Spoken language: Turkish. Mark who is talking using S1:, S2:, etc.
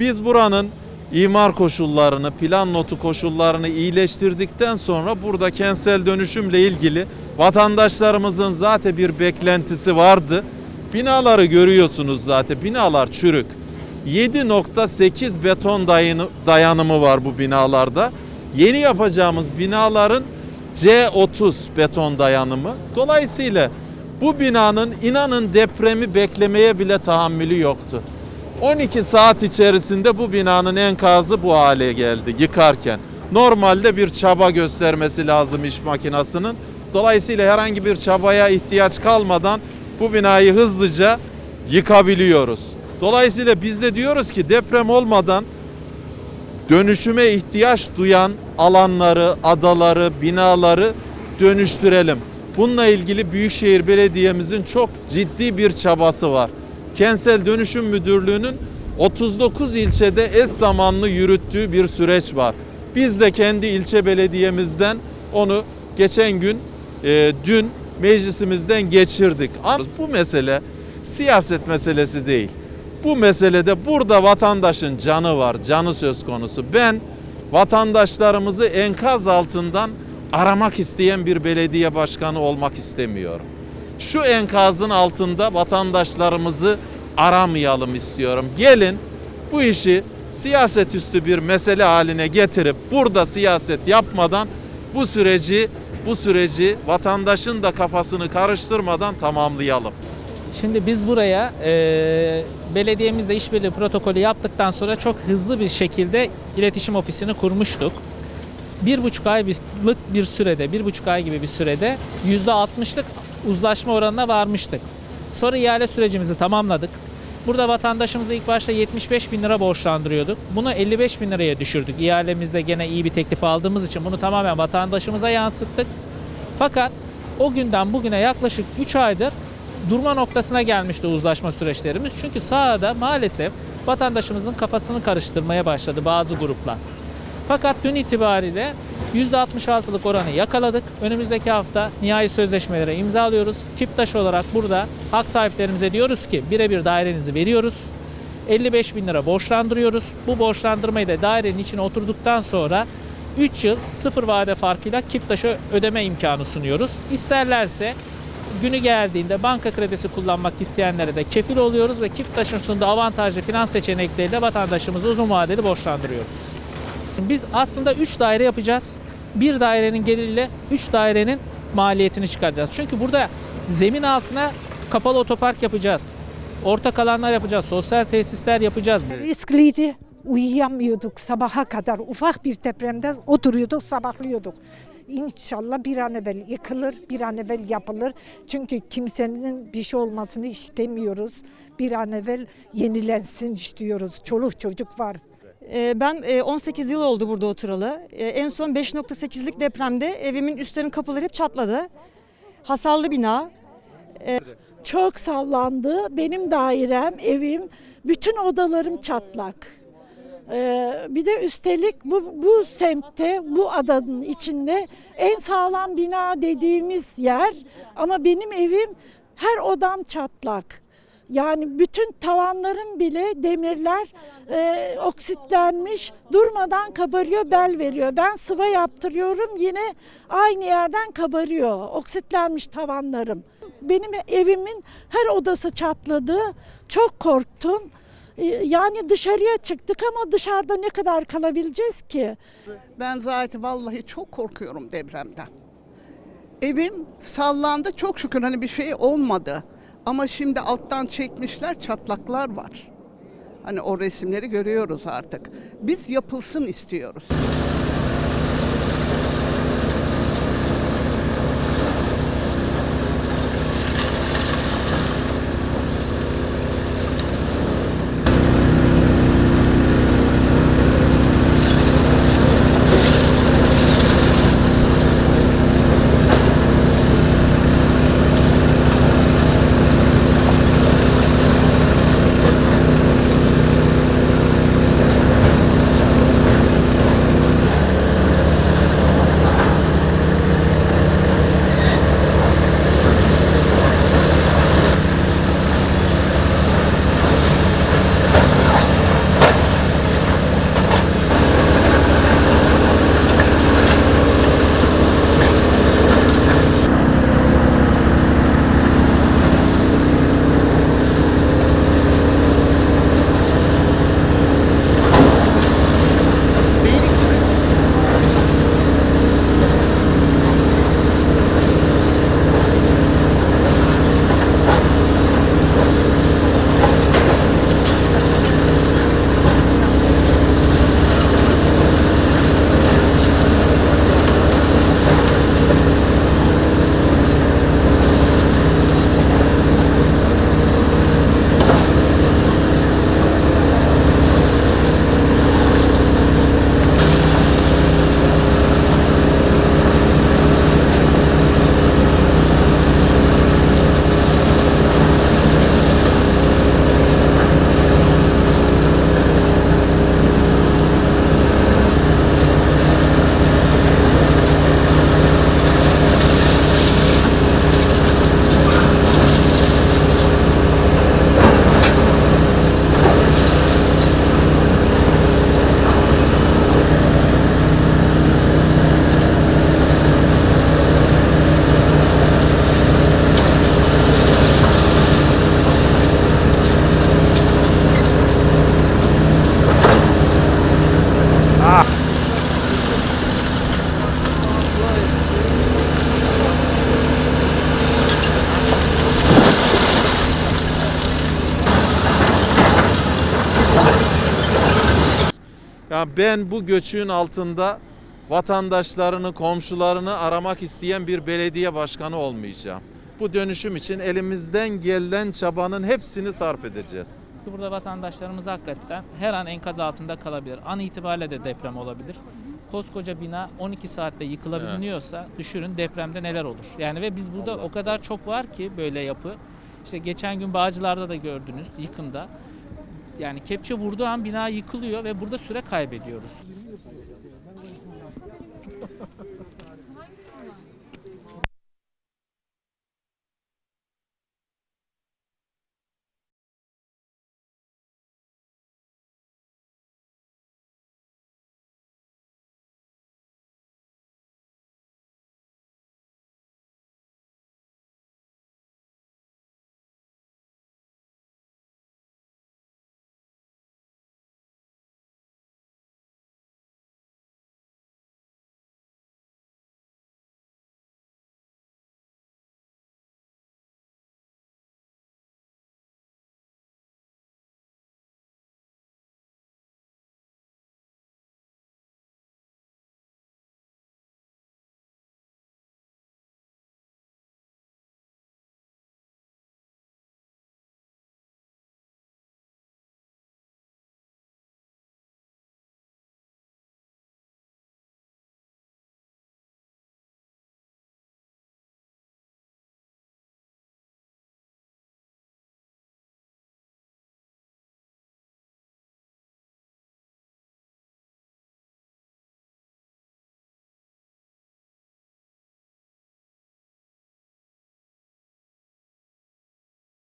S1: Biz buranın imar koşullarını, plan notu koşullarını iyileştirdikten sonra burada kentsel dönüşümle ilgili vatandaşlarımızın zaten bir beklentisi vardı. Binaları görüyorsunuz zaten. Binalar çürük. 7.8 beton dayanı- dayanımı var bu binalarda. Yeni yapacağımız binaların C30 beton dayanımı. Dolayısıyla bu binanın inanın depremi beklemeye bile tahammülü yoktu. 12 saat içerisinde bu binanın enkazı bu hale geldi yıkarken. Normalde bir çaba göstermesi lazım iş makinasının. Dolayısıyla herhangi bir çabaya ihtiyaç kalmadan bu binayı hızlıca yıkabiliyoruz. Dolayısıyla biz de diyoruz ki deprem olmadan dönüşüme ihtiyaç duyan alanları, adaları, binaları dönüştürelim. Bununla ilgili Büyükşehir Belediye'mizin çok ciddi bir çabası var. Kentsel Dönüşüm Müdürlüğü'nün 39 ilçede eş zamanlı yürüttüğü bir süreç var. Biz de kendi ilçe belediyemizden onu geçen gün e, dün meclisimizden geçirdik. Ama bu mesele siyaset meselesi değil. Bu meselede burada vatandaşın canı var, canı söz konusu. Ben vatandaşlarımızı enkaz altından aramak isteyen bir belediye başkanı olmak istemiyorum. Şu enkazın altında vatandaşlarımızı aramayalım istiyorum. Gelin bu işi siyaset üstü bir mesele haline getirip burada siyaset yapmadan bu süreci bu süreci vatandaşın da kafasını karıştırmadan tamamlayalım.
S2: Şimdi biz buraya e, belediyemizle işbirliği protokolü yaptıktan sonra çok hızlı bir şekilde iletişim ofisini kurmuştuk. Bir buçuk aylık bir sürede, bir buçuk ay gibi bir sürede yüzde altmışlık uzlaşma oranına varmıştık. Sonra ihale sürecimizi tamamladık. Burada vatandaşımızı ilk başta 75 bin lira borçlandırıyorduk. Bunu 55 bin liraya düşürdük. İhalemizde gene iyi bir teklif aldığımız için bunu tamamen vatandaşımıza yansıttık. Fakat o günden bugüne yaklaşık 3 aydır durma noktasına gelmişti uzlaşma süreçlerimiz. Çünkü sahada maalesef vatandaşımızın kafasını karıştırmaya başladı bazı gruplar. Fakat dün itibariyle %66'lık oranı yakaladık. Önümüzdeki hafta nihai sözleşmelere imzalıyoruz. Kiptaş olarak burada hak sahiplerimize diyoruz ki birebir dairenizi veriyoruz. 55 bin lira borçlandırıyoruz. Bu borçlandırmayı da dairenin içine oturduktan sonra 3 yıl sıfır vade farkıyla Kiptaş'a ödeme imkanı sunuyoruz. İsterlerse günü geldiğinde banka kredisi kullanmak isteyenlere de kefil oluyoruz ve Kiptaş'ın sunduğu avantajlı finans seçenekleriyle vatandaşımızı uzun vadeli borçlandırıyoruz. Biz aslında 3 daire yapacağız. Bir dairenin geliriyle 3 dairenin maliyetini çıkaracağız. Çünkü burada zemin altına kapalı otopark yapacağız. Ortak alanlar yapacağız, sosyal tesisler yapacağız.
S3: Riskliydi. Uyuyamıyorduk sabaha kadar. Ufak bir depremde oturuyorduk, sabahlıyorduk. İnşallah bir an evvel yıkılır, bir an evvel yapılır. Çünkü kimsenin bir şey olmasını istemiyoruz. Bir an evvel yenilensin istiyoruz. Çoluk çocuk var.
S4: Ee, Ben e, 18 yıl oldu burada oturalı. Ee, En son 5.8'lik depremde evimin üstlerinin kapıları hep çatladı. Hasarlı bina.
S3: Çok sallandı. Benim dairem, evim, bütün odalarım çatlak. Ee, bir de üstelik bu, bu semtte, bu adanın içinde en sağlam bina dediğimiz yer ama benim evim her odam çatlak. Yani bütün tavanlarım bile demirler e, oksitlenmiş durmadan kabarıyor bel veriyor. Ben sıva yaptırıyorum yine aynı yerden kabarıyor oksitlenmiş tavanlarım. Benim evimin her odası çatladı çok korktum. E, Yani dışarıya çıktık ama dışarıda ne kadar kalabileceğiz ki?
S5: Ben zaten vallahi çok korkuyorum depremden. Evim sallandı çok şükür hani bir şey olmadı. Ama şimdi alttan çekmişler çatlaklar var. Hani o resimleri görüyoruz artık. Biz yapılsın istiyoruz.
S1: Ya ben bu göçün altında vatandaşlarını, komşularını aramak isteyen bir belediye başkanı olmayacağım. Bu dönüşüm için elimizden gelen çabanın hepsini sarf edeceğiz.
S2: Burada vatandaşlarımız hakikaten her an enkaz altında kalabilir. An itibariyle de deprem olabilir. Koskoca bina 12 saatte yıkılabiliyorsa düşünün depremde neler olur. Yani ve biz burada o kadar çok var ki böyle yapı. İşte geçen gün Bağcılar'da da gördünüz yıkımda. Yani kepçe vurduğu an bina yıkılıyor ve burada süre kaybediyoruz.